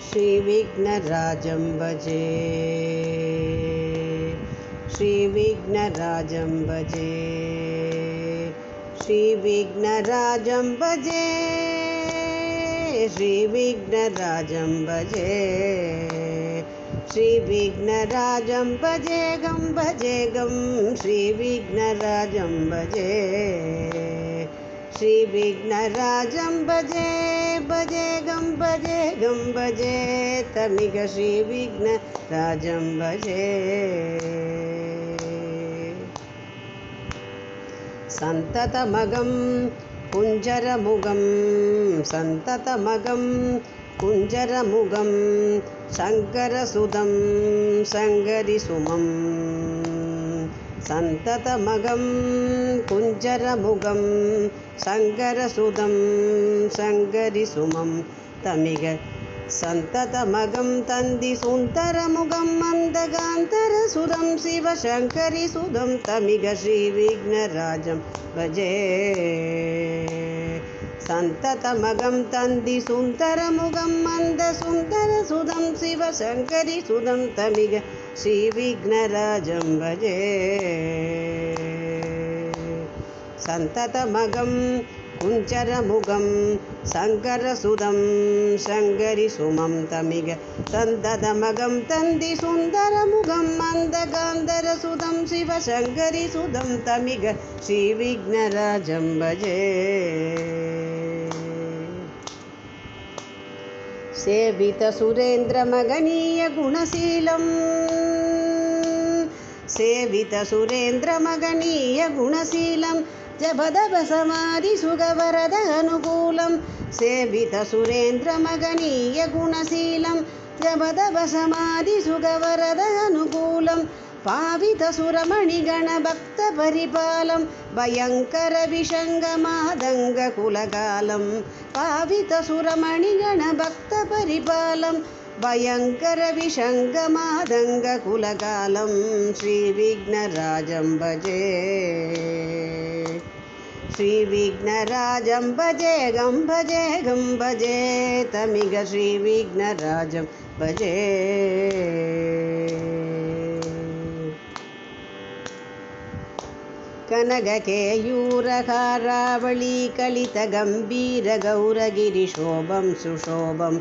श्रीविघ्नराजं भजे। श्रीविघ्नराजं भजे। श्रीविघ्नराजं भजे। श्रीविघ्नराजं भजे। श्रीविघ्नराजं भजे गं भजे गं। श्रीविघ्नराजं भजे। श्रीविघ्नराजं भजे भजे गं भजे गं भजे तमिग श्रीविघ्नराजं भजे। सन्ततमगं कुञ्जरमुगं सन्ततमगं कुञ्जरमुगं शङ्करसुदं सङ्गरिसुमम् सन्ततमगं कुञ्जरमुगं शङ्करसुदं सङ्गरिसुमं तमिग सन्ततमगं तन्दिसुन्दरमुगं मन्दगान्तरसुदं शिवशङ्करिसुदं तमिग श्रीविघ्नराजं भजे। सन्ततमगं तन्दिसुन्दरमुगं मन्दसुन्दरसुदं शिवशङ्करिसुदं तमिग श्रीविघ्नराजं भजे। सन्ततमगं कुञ्चरमुगं शङ्करसुदं शङ्करिसुमं तमिग सन्ततमगं तन्दिसुन्दरमुगं मन्दगान्धरसुदं शिवशङ्करिसुदं तमिग श्रीविघ्नराजं भजे। सेवितसुरेन्द्रमगनीयगुणशीलम् सेवितसुरेन्द्रमगनीयगुणशीलं जपदपसमाधिसुगवरद अनुकूलं सेवितसुरेन्द्रमगनीयगुणशीलं जपदपसमाधिसुगवरद अनुकूलं पावितसुरमणिगणभक्तपरिपालं भयङ्करविषङ्गमादङ्गकुलकालं पावितसुरमणिगणभक्तपरिपालं भयङ्करविषङ्गमादङ्गकुलकालं श्रीविघ्नराजं भजे श्रीविघ्नराजं भजे गं भजे गं भजे तमिग श्रीविघ्नराजं भजे कनगकेयूरहारावळीकलितगम्भीरगौरगिरिशोभं सुशोभं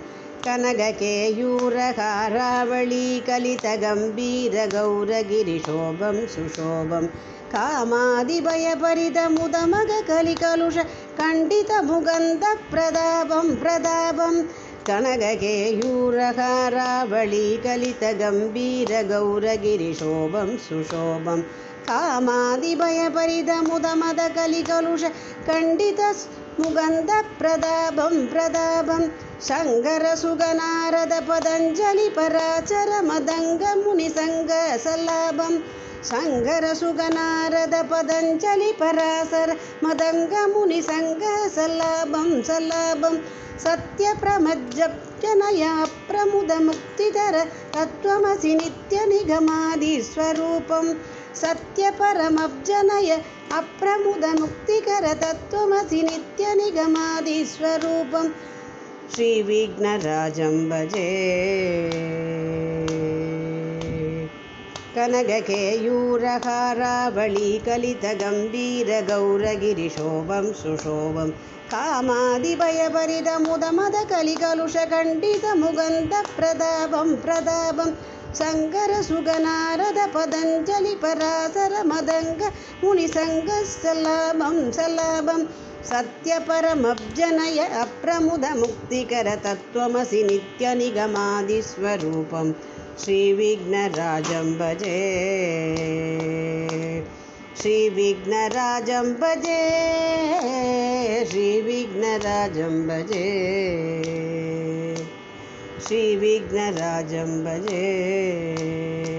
कनगकेयूरहारावळीकलितगम्भीरगौरगिरिशोभं सुशोभं कामादिभयपरितमुदमगकलिकलुष खण्डितमुगन्धप्रदापं प्रदापं कनगकेयूरहारावळीकलितगम्भीरगौरगिरिशोभं सुशोभं कामादिभयपरितमुदमदकलिकलुष खण्डितमुगन्धप्रदापं प्रदापं शङ्करसुगनारद पतञ्जलिपराचर मदङ्गमुनिसङ्गसल्लाभं शङ्करसुगनारद पतञ्जलिपरासर मदङ्गमुनिसङ्गसल्लाभं सल्लाभं सत्यप्रमज्जनया प्रमुदमुक्तिधर तत्त्वमसि नित्यनिगमादिस्वरूपं सत्यपरमब्जनय अप्रमुदमुक्तिकर तत्त्वमसि नित्यनिगमादिस्वरूपं श्रीविघ्नराजं भजे कनगकेयूरहारावळीकलितगम्भीरगौरगिरिशोभं सुशोभं। पतञ्जलिपरासर मदङ्ग मुनिसङ्गसल्लाभं सल्लाभं सत्यपरमब्जनय अप्रमुदमुक्तिकर तत्त्वमसि नित्यनिगमादिस्वरूपं श्रीविघ्नराजं भजे। श्रीविघ्नराजं भजे। श्री श्रीविघ्नराजं भजे। श्री श्रीविघ्नराजं भजे।